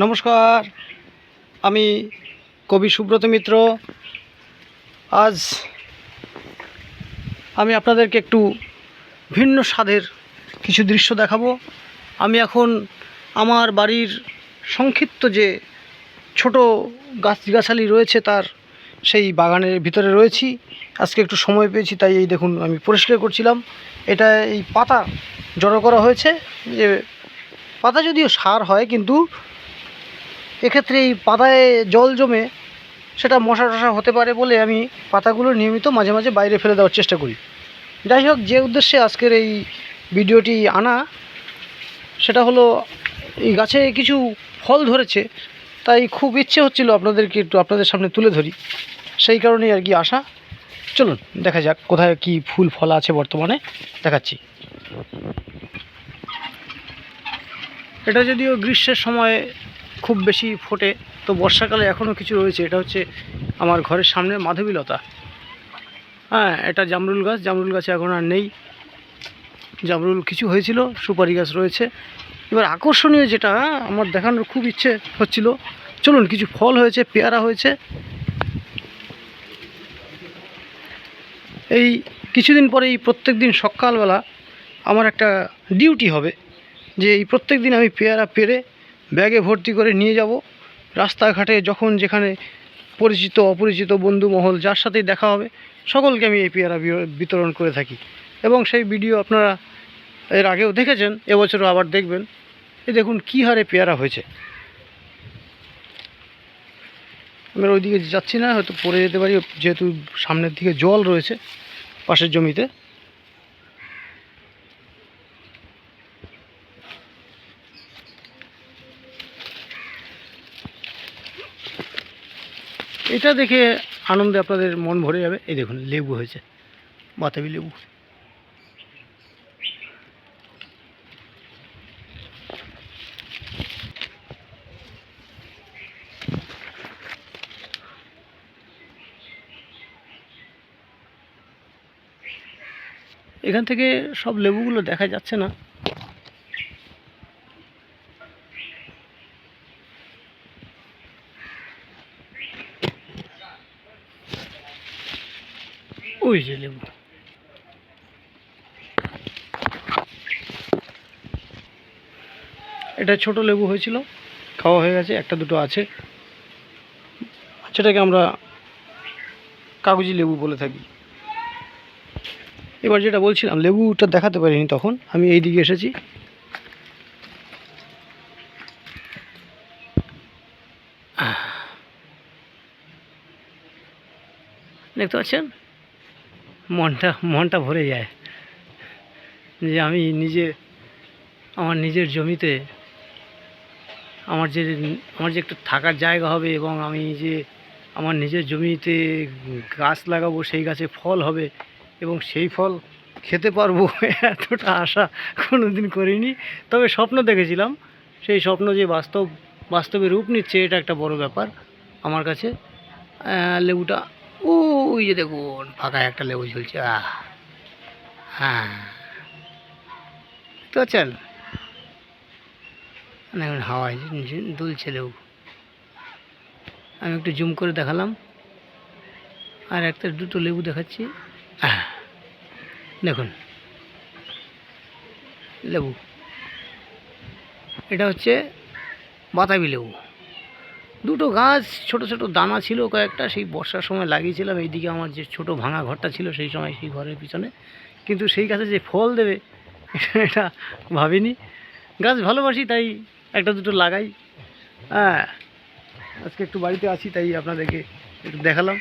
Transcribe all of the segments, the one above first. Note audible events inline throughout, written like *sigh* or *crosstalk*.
নমস্কার, আমি কবি সুব্রত মিত্র। আজ আমি আপনাদেরকে একটু ভিন্ন স্বাদের কিছু দৃশ্য দেখাবো। আমি এখন আমার বাড়ির সংক্ষিপ্ত যে ছোট গাছগাছালি রয়েছে তার সেই বাগানের ভিতরে রয়েছি। আজকে একটু সময় পেয়েছি, তাই এই দেখুন আমি পরিষ্কার করছিলাম। এটা এই পাতা জড়ো করা হয়েছে। যে পাতা যদিও সার হয়, কিন্তু এক্ষেত্রে এই পাতায় জল জমে সেটা মশা টশা হতে পারে বলে আমি পাতাগুলো নিয়মিত মাঝে মাঝে বাইরে ফেলে দেওয়ার চেষ্টা করি। যাই হোক, যে উদ্দেশ্যে আজকের এই ভিডিওটি আনা, সেটা হলো এই গাছে কিছু ফল ধরেছে, তাই খুব ইচ্ছে হচ্ছিল আপনাদেরকে একটু আপনাদের সামনে তুলে ধরি। সেই কারণেই আর কি আসা চলুন, দেখা যাক কোথায় কি ফুল ফল আছে বর্তমানে। দেখাচ্ছি। এটা যদিও গ্রীষ্মের সময় খুব বেশি ফোটে। তো বর্ষাকালে এখনও কিছু রয়েছে, এটা হচ্ছে আমার ঘরের সামনে মাধবীলতা। হ্যাঁ এটা জামরুল গাছ, জামরুল গাছে এখন আর নেই। জামরুল কিছু হয়েছিল, সুপারি গাছ রয়েছে। এবার আকর্ষণীয় যেটা আমার দেখানোর খুব ইচ্ছে হচ্ছিল। চলুন, কিছু ফল হয়েছে, পেয়ারা হয়েছে। এই কিছুদিন পরে এই প্রত্যেক দিন সকালবেলা আমার একটা ডিউটি হবে, যে এই প্রত্যেক দিন আমি পেয়ারা পেরে ব্যাগে ভর্তি করে নিয়ে যাব। রাস্তাঘাটে যখন যেখানে পরিচিত, অপরিচিত বন্ধু মহল যার সাথেই দেখা হবে, সকলকে আমি এই পেয়ারা বিতরণ করে থাকি। এবং সেই ভিডিও আপনারা এর আগেও দেখেছেন, এবছরও আবার দেখবেন। এ দেখুন কী হারে পেয়ারা হয়েছে। আমরা ওইদিকে যাচ্ছি না, হয়তো পড়ে যেতে পারি, যেহেতু সামনের দিকে জল রয়েছে পাশের জমিতে। এটা দেখে আনন্দে আপনাদের মন ভরে যাবে। এই দেখুন, লেবু হয়েছে, বাতাবি লেবু। এখান থেকে সব লেবুগুলো দেখা যাচ্ছে না। ওই যে লেবু এটা ছোট লেবু হয়েছিল, খাওয়া হয়ে গেছে, একটা দুটো আছে। সেটাকে আমরা কাগজি লেবু বলে থাকি। এবার যেটা বলছিলাম, লেবুটা দেখাতে পারিনি তখন, আমি এই দিকে এসেছি। দেখতে পাচ্ছেন? মনটা মনটা ভরে যায়। যে আমি নিজে, আমার নিজের জমিতে আমার যে আমার যে একটু থাকার জায়গা হবে এবং আমি যে আমার নিজের জমিতে গাছ লাগাবো, সেই গাছে ফল হবে এবং সেই ফল খেতে পারব *laughs* এতটা আশা কোনো দিন করিনি। তবে স্বপ্ন দেখেছিলাম। সেই স্বপ্ন যে বাস্তব, বাস্তবে রূপ নিচ্ছে, এটা একটা বড় ব্যাপার আমার কাছে। লেবুটা লেবুটা ওই যে দেখুন ফাঁকা একটা লেবু ঝুলছে, আহ হ্যাঁ। তো পাচ্ছেন দেখুন হাওয়ায় দুলছে লেবু। আমি একটু জুম করে দেখালাম। আর একটা দুটো লেবু দেখাচ্ছি। দেখুন। লেবু। এটা হচ্ছে বাতাবি লেবু। দুটো গাছ, ছোট ছোট দানা ছিল কয়েকটা, সেই বর্ষার সময় লাগিয়েছিলাম। এইদিকে আমার যে ছোট ভাঙা ঘরটা ছিল, সেই সময় সেই ঘরের পিছনে। কিন্তু সেই গাছে যে ফল দেবে, এটা ভাবিনি। গাছ ভালোবাসি, তাই একটা দুটো লাগাই। হ্যাঁ আজকে একটু বাড়িতে আছি, তাই আপনাদেরকে একটু দেখালাম।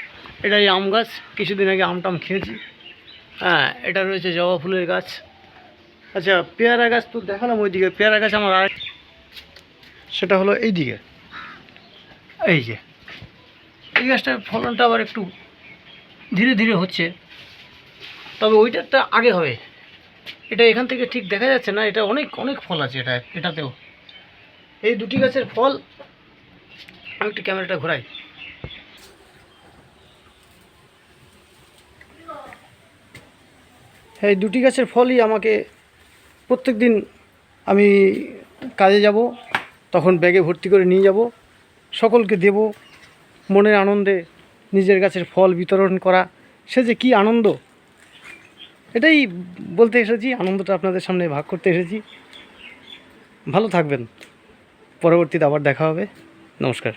এটা এই আম গাছ, কিছুদিন আগে আম টাম খেয়েছি। হ্যাঁ এটা রয়েছে জবা ফুলের গাছ। আচ্ছা পেয়ারা গাছ তো দেখালাম ওইদিকে। পেয়ারা গাছ আমার সেটা হলো এই দিকে এই যে, এই গাছটার ফলনটা আবার একটু ধীরে ধীরে হচ্ছে। তবে ওইটারটা আগে হবে। এটা এখান থেকে ঠিক দেখা যাচ্ছে না, এটা অনেক অনেক ফল আছে এটা, এটাতেও। এই দুটি গাছের ফল, আমি একটু ক্যামেরাটা ঘোরাই। এই দুটি গাছের ফলই আমাকে প্রত্যেক দিন আমি কাজে যাব, তখন ব্যাগে ভর্তি করে নিয়ে যাব। সকলকে দেব মনের আনন্দে নিজের গাছের ফল বিতরণ করা। সে যে কি আনন্দ? এটাই বলতে এসেছি, আনন্দটা আপনাদের সামনে ভাগ করতে এসেছি। ভালো থাকবেন। পরবর্তীতে আবার দেখা হবে। নমস্কার।